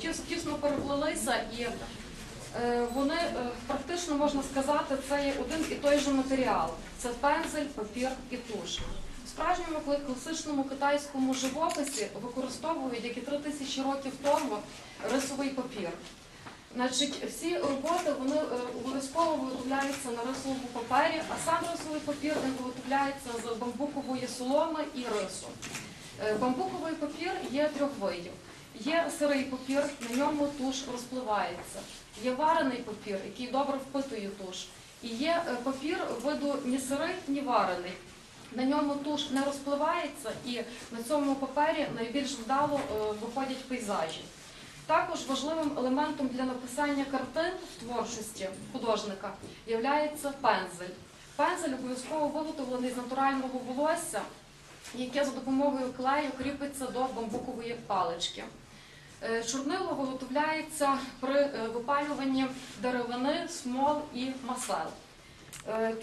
тіс- тісно переплелися і е, вони е, практично можна сказати, це є один і той же матеріал. Це пензель, папір і туш. В справжньому класичному китайському живописі використовують, як і три тисячі років тому, рисовий папір. Значить, всі роботи вони е, обов'язково виготовляються на рисовому папері, а сам рисовий папір виготовляється з бамбукової соломи і рису. Бамбуковий папір є трьох видів. Є сирий папір, на ньому туш розпливається. Є варений папір, який добре впитує туш. І є е, папір виду ні сирий, ні варений. На ньому туш не розпливається, і на цьому папері найбільш вдало е, виходять пейзажі. Також важливим елементом для написання картин в творчості художника є пензель. Пензель обов'язково виготовлений з натурального волосся, яке за допомогою клею кріпиться до бамбукової палички. Е, Чорнило виготовляється при е, випалюванні деревини, смол і масел. Е,